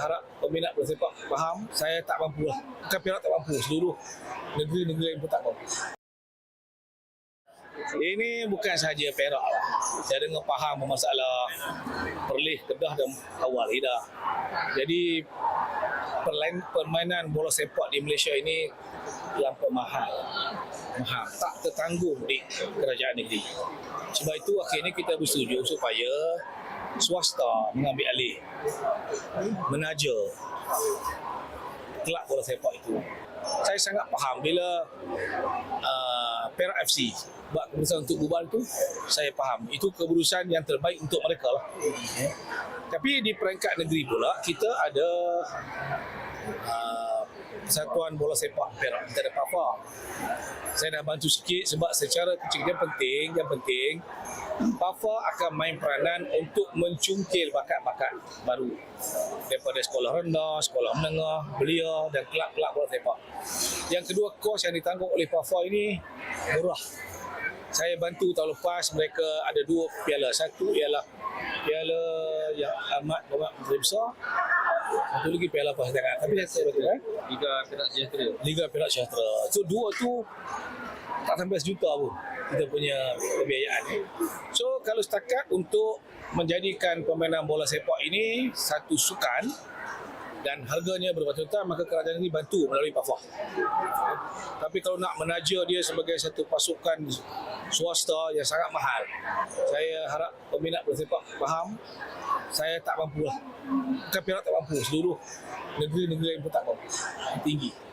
harap peminat bola sepak faham, saya tak mampu lah. Bukan Perak tak mampu, seluruh negeri-negeri pun tak mampu. Ini bukan sahaja Perak lah. Saya dengar faham masalah Perlis, Kedah dan awal Ida. Jadi perlain, permainan bola sepak di Malaysia ini terlampau mahal. Mahal. Tak tertanggung di kerajaan negeri. Sebab itu akhirnya kita bersetuju supaya swasta mengambil alih menaja kelab bola sepak itu. Saya sangat faham bila uh, Perak FC buat keputusan untuk bubar itu, saya faham. Itu keputusan yang terbaik untuk mereka lah. Tapi di peringkat negeri pula, kita ada uh, Persatuan Bola Sepak Perak. Kita ada PAFA. Saya dah bantu sikit sebab secara kecil yang penting, yang penting PAFA akan main peranan untuk mencungkil bakat-bakat baru daripada sekolah rendah, sekolah menengah, belia dan kelab-kelab bola sepak. Yang kedua, kos yang ditanggung oleh PAFA ini murah. Saya bantu tahun lepas mereka ada dua piala. Satu ialah piala yang amat amat besar. Satu lagi piala apa sangat. Tapi saya betul kan? Liga Perak Sejahtera. Liga Perak Sejahtera. So dua tu tak sampai sejuta pun kita punya pembiayaan. So kalau setakat untuk menjadikan permainan bola sepak ini satu sukan dan harganya berpatutan maka kerajaan ini bantu melalui PAFA. Tapi kalau nak menaja dia sebagai satu pasukan swasta yang sangat mahal, saya harap peminat bola sepak faham saya tak mampu lah. Bukan Perak tak mampu, seluruh negeri-negeri lain pun tak mampu. Tinggi.